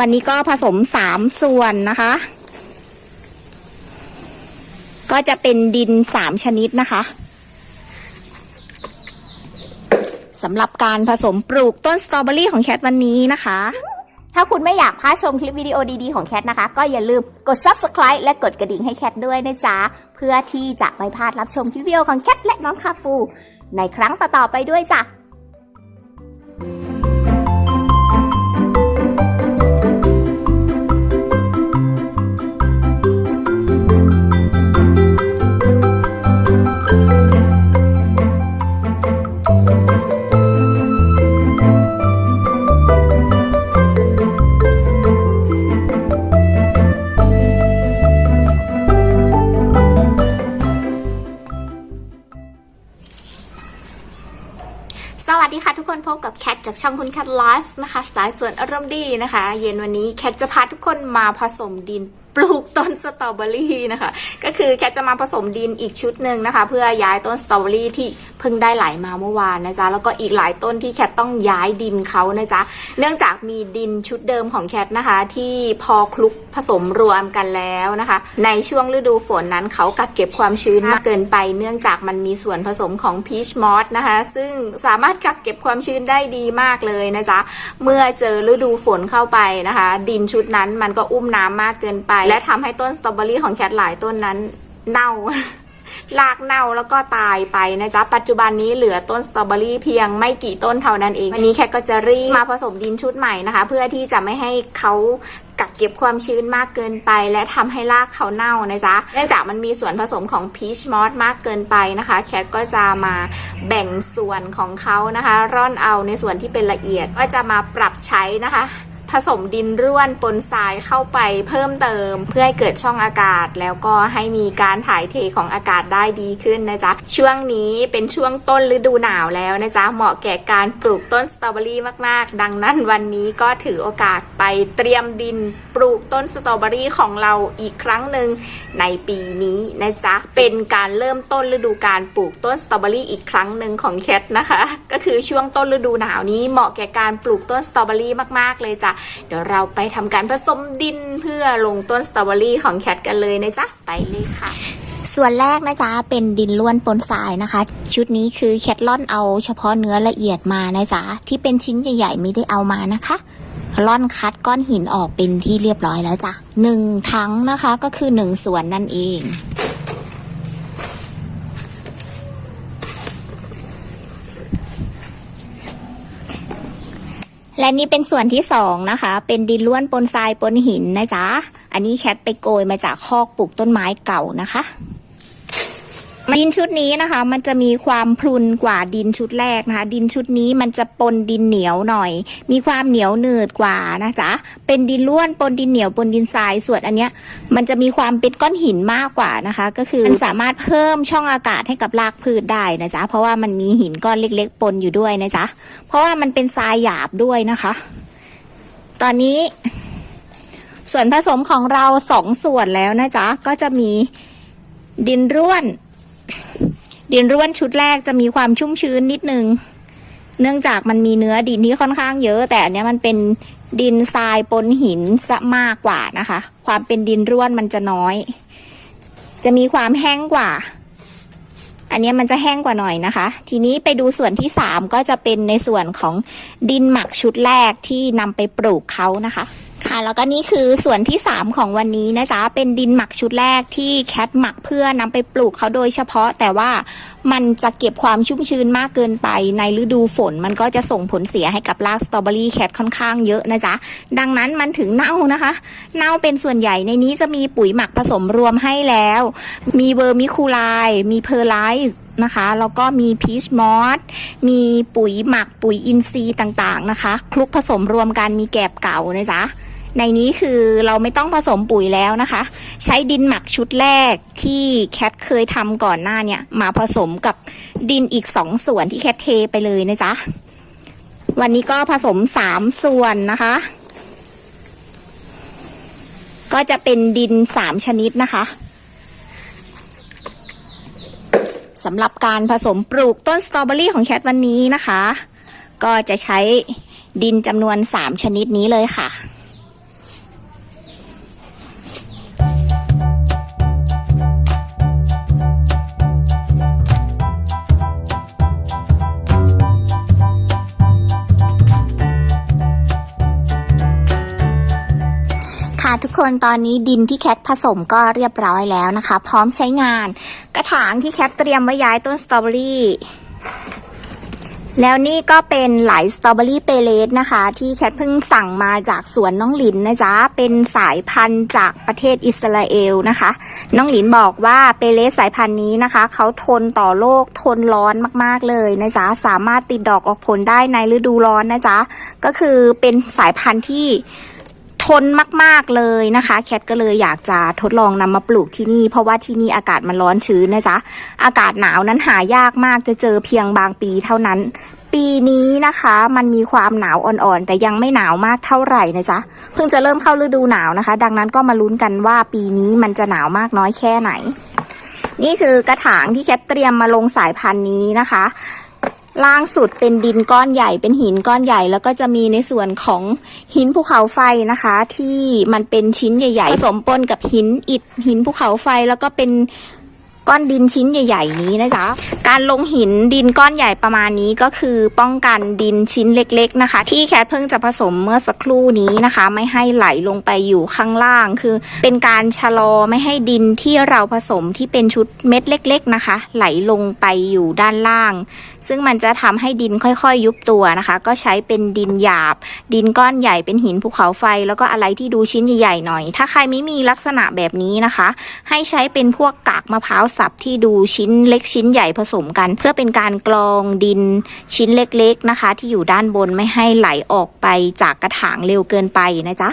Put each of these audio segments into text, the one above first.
วันนี้ก็ผสมสามส่วนนะคะ ก็จะเป็นดินสามชนิดนะคะสำหรับการผสมปลูกต้นสตรอเบอรี่ของแคทวันนี้นะคะ ถ้าคุณไม่อยากพลาดชมคลิปวิดีโอดีๆของแคทนะคะ ก็อย่าลืมกด subscribe และกดกระดิ่งให้แคทด้วยนะจ๊ะ เพื่อที่จะไม่พลาดรับชมคลิปวิดีโอของแคทและน้องคาปู ในครั้งต่อๆไปด้วยจ้ะ คนพบกับแคทจากช่องคุณแคทไลฟ์นะคะ สายส่วนอารมณ์ดีนะคะ เย็นวันนี้แคทจะพาทุกคนมาผสมดิน ปลูกต้นสตรอเบอรี่นะคะ ก็คือแคทจะมาผสมดินอีกชุดหนึ่งนะคะ เพื่อย้ายต้นสตรอเบอรี่ที่เพิ่งได้ไหลมาเมื่อวานนะจ๊ะแล้วก็อีกหลายต้นที่แคทต้องย้ายดินเขานะจ๊ะเนื่องจากมีดินชุดเดิมของแคทนะคะ ที่พอคลุกผสมรวมกันแล้วนะคะ ในช่วงฤดูฝนนั้นเขากักเก็บความชื้นมากเกินไป เนื่องจากมันมีส่วนผสมของพีชมอสนะคะ ซึ่งสามารถกักเก็บความชื้นได้ดีมากเลยนะจ๊ะเมื่อเจอฤดูฝนเข้าไปนะคะ ดินชุดนั้นมันก็อุ้มน้ำมากเกินไปและทำให้ต้นสตรอเบอรี่ของแคทหลายต้นนั้นเน่า ลากเน่าแล้วก็ตายไปนะจ๊ะ ปัจจุบันนี้เหลือต้นสตรอเบอรี่เพียงไม่กี่ต้นเท่านั้นเอง วันนี้แคทก็จะรีบมาผสมดินชุดใหม่นะคะ เพื่อที่จะไม่ให้เขากักเก็บความชื้นมากเกินไป และทำให้รากเขาเน่านะจ๊ะ เนื่องจากมันมีส่วนผสมของพีชมอสมากเกินไปนะคะ แคทก็จะมาแบ่งส่วนของเขานะคะ ร่อนเอาในส่วนที่เป็นละเอียดก็จะมาปรับใช้นะคะ ผสมดินร่วนปนทรายเข้าไปเพิ่มเติม เพื่อให้เกิดช่องอากาศ แล้วก็ให้มีการถ่ายเทของอากาศได้ดีขึ้นนะจ๊ะ ช่วงนี้เป็นช่วงต้นฤดูหนาวแล้วนะจ๊ะ เหมาะแก่การปลูกต้นสตรอเบอรี่มากๆ ดังนั้นวันนี้ก็ถือโอกาสไปเตรียมดินปลูกต้นสตรอเบอรี่ของเราอีกครั้งหนึ่งในปีนี้นะจ๊ะ เป็นการเริ่มต้นฤดูการปลูกต้นสตรอเบอรี่อีกครั้งหนึ่งของแคทนะคะ ก็คือช่วงต้นฤดูหนาวนี้เหมาะแก่การปลูกต้นสตรอเบอรี่มากๆเลยจ้ะเดี๋ยวเราไปทำการผสมดินเพื่อลงต้นสตรอเบอรี่ของแคทกันเลยนะจ๊ะ ไปเลยค่ะส่วนแรกนะจ๊ะเป็นดินล้วนปนทรายนะคะ ชุดนี้คือแคทล่อนเอาเฉพาะเนื้อละเอียดมานะจ๊ะที่เป็นชิ้นใหญ่ๆไม่ได้เอามานะคะล่อนคัดก้อนหินออกเป็นที่เรียบร้อยแล้วจ้ะหนึ่งทั้งนะคะก็คือหนึ่งส่วนนั่นเอง และนี่เป็นส่วนที่สองนะคะ เป็นดินล้วนปนทรายปนหินนะจ๊ะ อันนี้แคทไปโกยมาจากคอกปลูกต้นไม้เก่านะคะ ดินชุดนี้นะคะ มันจะมีความพลุนกว่าดินชุดแรกนะคะ ดินชุดนี้มันจะปนดินเหนียวหน่อย มีความเหนียวหนืดกว่านะจ๊ะเป็นดินล้วนปนดินเหนียวปนดินทรายส่วนอันเนี้ย มันจะมีความเป็นก้อนหินมากกว่านะคะ ก็คือมันสามารถเพิ่มช่องอากาศให้กับรากพืชได้นะจ๊ะเพราะว่ามันมีหินก้อนเล็ก ๆ ปนอยู่ด้วยนะจ๊ะเพราะว่ามันเป็นทรายหยาบด้วยนะคะ ตอนนี้ ส่วนผสมของเราสองส่วนแล้วนะจ๊ะก็จะมีดินร่วน ดินร่วนชุดแรกจะมีความชุ่มชื้นนิดนึง เนื่องจากมันมีเนื้อดินที่ค่อนข้างเยอะ แต่อันนี้มันเป็นดินทรายปนหินซะมากกว่านะคะ ความเป็นดินร่วนมันจะน้อย จะมีความแห้งกว่า อันนี้มันจะแห้งกว่าหน่อยนะคะ ทีนี้ไปดูส่วนที่สามก็จะเป็นในส่วนของดินหมักชุดแรกที่นำไปปลูกเขานะคะ ค่ะแล้วก็นี่คือส่วนที่ 3 ของวันนี้นะจ๊ะเป็นดินหมักชุดแรกที่แคทหมักเพื่อนำไปปลูกเขาโดยเฉพาะ แต่ว่ามันจะเก็บความชุ่มชื้นมากเกินไปในฤดูฝน มันก็จะส่งผลเสียให้กับรากสตรอเบอรี่แคทค่อนข้างเยอะนะจ๊ะดังนั้นมันถึงเน่านะคะ เน่าเป็นส่วนใหญ่ในนี้จะมีปุ๋ยหมักผสมรวมให้แล้ว มีเวอร์มิคูไลมีเพอร์ไลท์ นะคะ แล้วก็มีพีชมอสมีปุ๋ยหมักปุ๋ยอินทรีย์ต่างๆนะคะ คลุกผสมรวมกันมีแกบเก่านะจ๊ะในนี้คือเราไม่ต้องผสมปุ๋ยแล้วนะคะ ใช้ดินหมักชุดแรกที่แคทเคยทำก่อนหน้าเนี่ย มาผสมกับดินอีกสองส่วนที่แคทเทไปเลยนะจ๊ะ วันนี้ก็ผสมสามส่วนนะคะ ก็จะเป็นดินสามชนิดนะคะ สำหรับการผสมปลูกต้นสตรอเบอรี่ของแคทวันนี้นะคะ ก็จะใช้ดินจำนวน 3 ชนิดนี้เลยค่ะค่ะ ทุกคนตอนนี้ดินที่แคทผสมก็เรียบร้อยแล้วนะคะ พร้อมใช้งาน กระถางที่แคทเตรียมไว้ย้ายต้นสตรอเบอรี่แล้วนี่ก็เป็นไหลสตรอเบอรี่เปเลสนะคะ ที่แคทเพิ่งสั่งมาจากสวนน้องหลินนะจ๊ะ เป็นสายพันธุ์จากประเทศอิสราเอลนะคะ น้องหลินบอกว่าเปเลสสายพันธุ์นี้นะคะ เขาทนต่อโลกทนร้อนมากๆเลยนะจ๊ะ สามารถติดดอกออกผลได้ในฤดูร้อนนะจ๊ะ ก็คือเป็นสายพันธุ์ที่ ทนมาก ๆ เลยนะคะ แคทก็เลยอยากจะทดลองนำมาปลูกที่นี่ เพราะว่าที่นี่อากาศมันร้อนชื้นนะจ๊ะ อากาศหนาวนั้นหายากมากจะเจอเพียงบางปีเท่านั้น ปีนี้นะคะ มันมีความหนาวอ่อนๆ แต่ยังไม่หนาวมากเท่าไหร่นะจ๊ะ เพิ่งจะเริ่มเข้าฤดูหนาวนะคะ ดังนั้นก็มาลุ้นกันว่าปีนี้มันจะหนาวมากน้อยแค่ไหน นี่คือกระถางที่แคทเตรียมมาลงสายพันธุ์นี้นะคะ ล่างสุดเป็นดินก้อนใหญ่เป็นหินก้อนใหญ่ แล้วก็จะมีในส่วนของหินภูเขาไฟนะคะ ที่มันเป็นชิ้นใหญ่ ๆ ผสมปนกับหินอิฐหินภูเขาไฟแล้วก็เป็น ก้อนดินชิ้นใหญ่ ๆ นี้นะจ๊ะ การลงหินดินก้อนใหญ่ประมาณนี้ก็คือป้องกันดินชิ้นเล็ก ๆ นะคะ ที่แคทเพิ่งจะผสมเมื่อสักครู่นี้นะคะ ไม่ให้ไหลลงไปอยู่ข้างล่าง คือ เป็นการชะลอไม่ให้ดินที่เราผสมที่เป็นชุดเม็ดเล็ก ๆ นะคะ ไหลลงไปอยู่ด้านล่าง ซึ่งมันจะทำให้ดินค่อย ๆ ยุบตัวนะคะ ก็ใช้เป็นดินหยาบ ดินก้อนใหญ่เป็นหินภูเขาไฟ แล้วก็อะไรที่ดูชิ้นใหญ่ๆหน่อย ถ้าใครไม่มีลักษณะแบบนี้นะคะ ให้ใช้เป็นพวกกากมะพร้าวสับที่ดูชิ้นเล็กชิ้นใหญ่ผสมกัน เพื่อเป็นการกรองดินชิ้นเล็กๆนะคะ ที่อยู่ด้านบนไม่ให้ไหลออกไปจากกระถางเร็วเกินไปนะจ๊ะ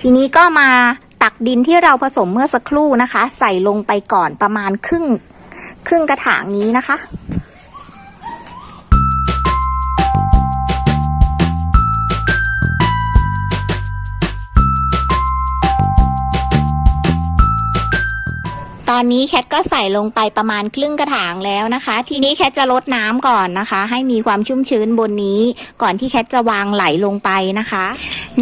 ทีนี้ก็มาตักดินที่เราผสมเมื่อสักครู่นะคะ ใส่ลงไปก่อนประมาณครึ่งครึ่งกระถางนี้นะคะ อนนี้แคทก็ใส่ลงไปประมาณครึ่งกระถางแล้วนะคะ ทีนี้แคทจะลดน้ำก่อนนะคะ ให้มีความชุ่มชื้นบนนี้ ก่อนที่แคทจะวางไหลลงไปนะคะ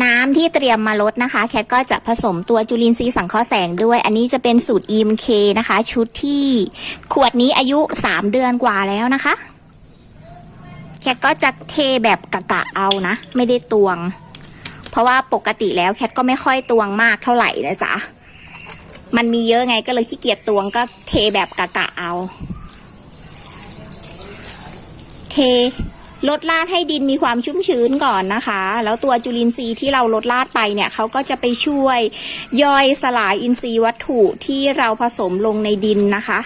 น้ำที่เตรียมมาลดนะคะ แคทก็จะผสมตัวจุลินทรีย์สังเคราะห์แสงด้วย อันนี้จะเป็นสูตร EMK นะคะ ชุดที่ขวดนี้อายุ 3 เดือนกว่าแล้วนะคะ แคทก็จะเทแบบกะกะเอานะ ไม่ได้ตวง เพราะว่าปกติแล้วแคทก็ไม่ค่อยตวงมากเท่าไหร่นะจ๊ะ มันมีเยอะไงก็เลยขี้เกียจตวงก็เทแบบกะกะเอา เทลดลาดให้ดินมีความชุ่มชื้นก่อนนะคะ แล้วตัวจุลินทรีย์ที่เราลดลาดไปเนี่ยเขาก็จะไปช่วยย่อยสลายอินทรีย์วัตถุที่เราผสมลงในดินนะคะ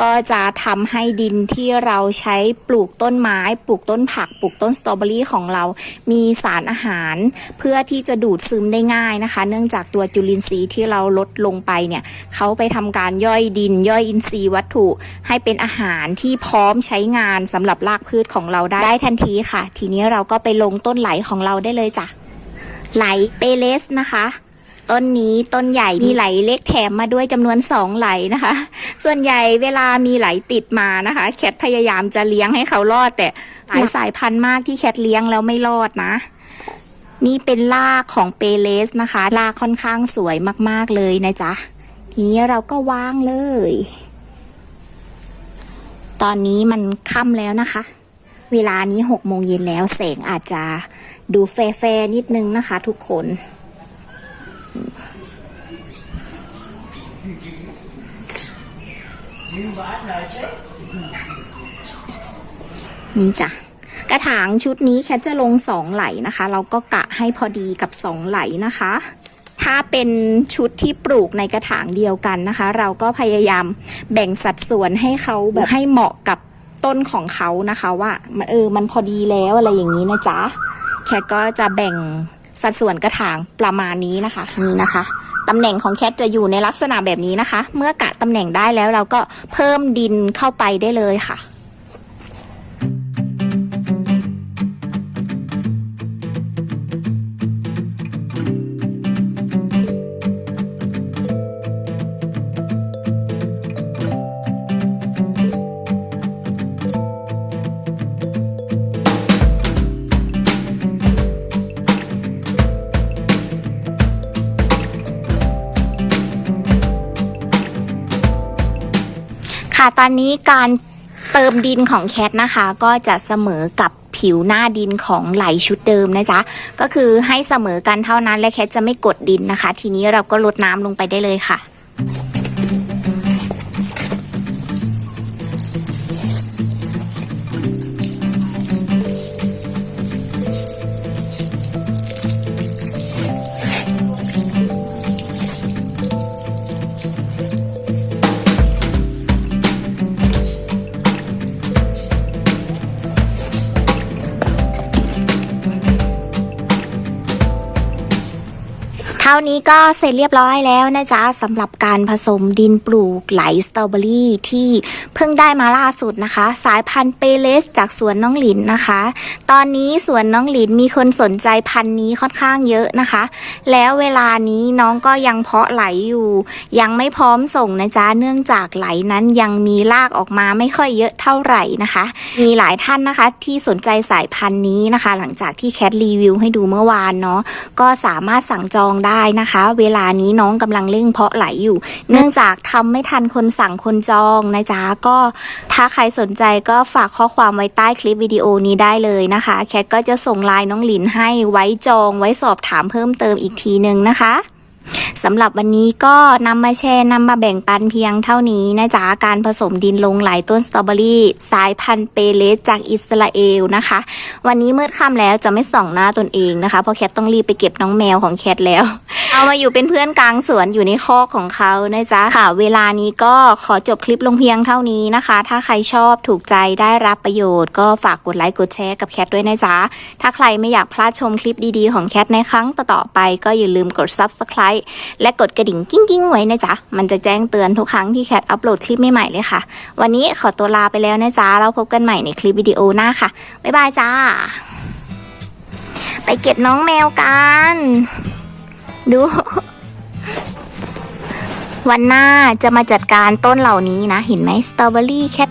ก็จะทำให้ดินที่เราใช้ปลูกต้นไม้ ปลูกต้นผัก ปลูกต้นสตรอเบอรี่ของเรา มีสารอาหาร เพื่อที่จะดูดซึมได้ง่ายนะคะ เนื่องจากตัวจุลินทรีย์ที่เราลดลงไปเนี่ยเขาไปทำการย่อยดิน ย่อยอินทรีย์วัตถุ ให้เป็นอาหารที่พร้อมใช้งานสำหรับรากพืชของเราได้ได้ทันทีค่ะ ทีนี้เราก็ไปลงต้นไหลของเราได้เลยจ้ะไหลเปเลสนะคะ ต้นนี้ต้นใหญ่มีไหลเล็กแถมมาด้วยจำนวนสองไหลนะคะ ส่วนใหญ่เวลามีไหลติดมานะคะ แคทพยายามจะเลี้ยงให้เขารอด แต่หลายสายพันธุ์มากที่แคทเลี้ยงแล้วไม่รอดนะ นี่เป็นรากของเปเลสนะคะรากค่อนข้างสวยมากๆเลยนะจ๊ะทีนี้เราก็วางเลย ตอนนี้มันค่ำแล้วนะคะ เวลานี้หกโมงเย็นแล้วแสงอาจจะดูแฟร์ๆนิดนึงนะคะ ทุกคน นี่จ้ะกระถางชุดนี้แคทจะลงสองไหลนะคะ เราก็กะให้พอดีกับสองไหลนะคะ ถ้าเป็นชุดที่ปลูกในกระถางเดียวกันนะคะ เราก็พยายามแบ่งสัดส่วนให้เขาแบบให้เหมาะกับต้นของเขานะคะว่ามันเออมันพอดีแล้วอะไรอย่างนี้นะจ๊ะแคทก็จะแบ่ง สัดส่วนกระถางประมาณนี้นะคะนี่นะคะตำแหน่งของแคทจะอยู่ในลักษณะแบบนี้นะคะ เมื่อกะตำแหน่งได้แล้วเราก็เพิ่มดินเข้าไปได้เลยค่ะ ค่ะ ตอนนี้การเติมดินของแคทนะคะ ก็จะเสมอกับผิวหน้าดินของไหลชุดเดิมนะจ๊ะ ก็คือให้เสมอกันเท่านั้นและแคทจะไม่กดดินนะคะ ทีนี้เราก็ลดน้ำลงไปได้เลยค่ะ เท่านี้ก็เสร็จเรียบร้อยแล้วนะจ๊ะสำหรับการผสมดินปลูกไหลสตรอเบอรี่ที่เพิ่งได้มาล่าสุดนะคะ สายพันธุ์เปเลสจากสวนน้องหลินนะคะ ตอนนี้สวนน้องหลินมีคนสนใจพันธุ์นี้ค่อนข้างเยอะนะคะ แล้วเวลานี้น้องก็ยังเพาะไหลอยู่ ยังไม่พร้อมส่งนะจ๊ะเนื่องจากไหลนั้นยังมีรากออกมาไม่ค่อยเยอะเท่าไหร่นะคะ มีหลายท่านนะคะที่สนใจสายพันธุ์นี้นะคะ หลังจากที่แคทรีวิวให้ดูเมื่อวานเนาะก็สามารถสั่งจองได้นะคะ เวลานี้น้องกำลังเร่งเพาะไหลอยู่ เนื่องจากทำไม่ทันคนสั่งคนจองนะจ๊ะก็ถ้าใครสนใจก็ฝากข้อความไว้ใต้คลิปวิดีโอนี้ได้เลยนะคะ แคทก็จะส่งไลน์น้องหลินให้ไว้จองไว้สอบถามเพิ่มเติมอีกทีหนึ่งนะคะ สำหรับวันนี้ก็นำมาแชร์นำมาแบ่งปันเพียงเท่านี้นะจ๊ะการผสมดินลงหลายต้นสตรอเบอรี่สายพันธุ์เปเลสจากอิสราเอลนะคะ วันนี้มืดค่ำแล้วจะไม่ส่องหน้าตนเองนะคะ เพราะแคทต้องรีบไปเก็บน้องแมวของแคทแล้ว เอามาอยู่เป็นเพื่อนกลางสวนอยู่ในคอกของเขานะจ๊ะค่ะ เวลานี้ก็ขอจบคลิปลงเพียงเท่านี้นะคะ ถ้าใครชอบถูกใจได้รับประโยชน์ก็ฝากกดไลค์กดแชร์กับแคทด้วยนะจ๊ะถ้าใครไม่อยากพลาดชมคลิปดีๆของแคทในครั้งต่อๆไปก็อย่าลืมกด subscribe และกดกระดิ่งกิ้งๆไว้นะจ๊ะ มันจะแจ้งเตือนทุกครั้งที่แคทอัปโหลดคลิปใหม่ๆเลยค่ะ วันนี้ขอตัวลาไปแล้วนะจ๊ะ เราพบกันใหม่ในคลิปวิดีโอหน้าค่ะ บ๊ายบายจ้า ไปเก็บน้องแมวกัน ดู วันหน้าจะมาจัดการต้นเหล่านี้นะ เห็นไหมสตรอเบอรี่แคท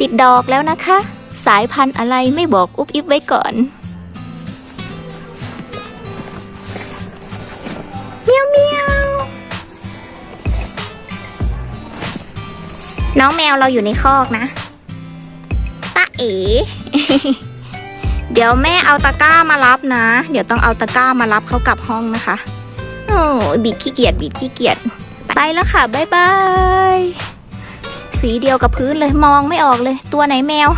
ติดดอกแล้วนะคะ สายพันธุ์อะไรไม่บอกอุบอิบไว้ก่อน น้องแมวเราอยู่ในคอกนะตาเอ๋ เดี๋ยวแม่เอาตะกร้ามารับนะ เดี๋ยวต้องเอาตะกร้ามารับเขากลับห้องนะคะ โอ้ยบิดขี้เกียจบิดขี้เกียจไปแล้วค่ะบ๊ายบายสีเดียวกับพื้นเลยมองไม่ออกเลย ตัวไหนแมว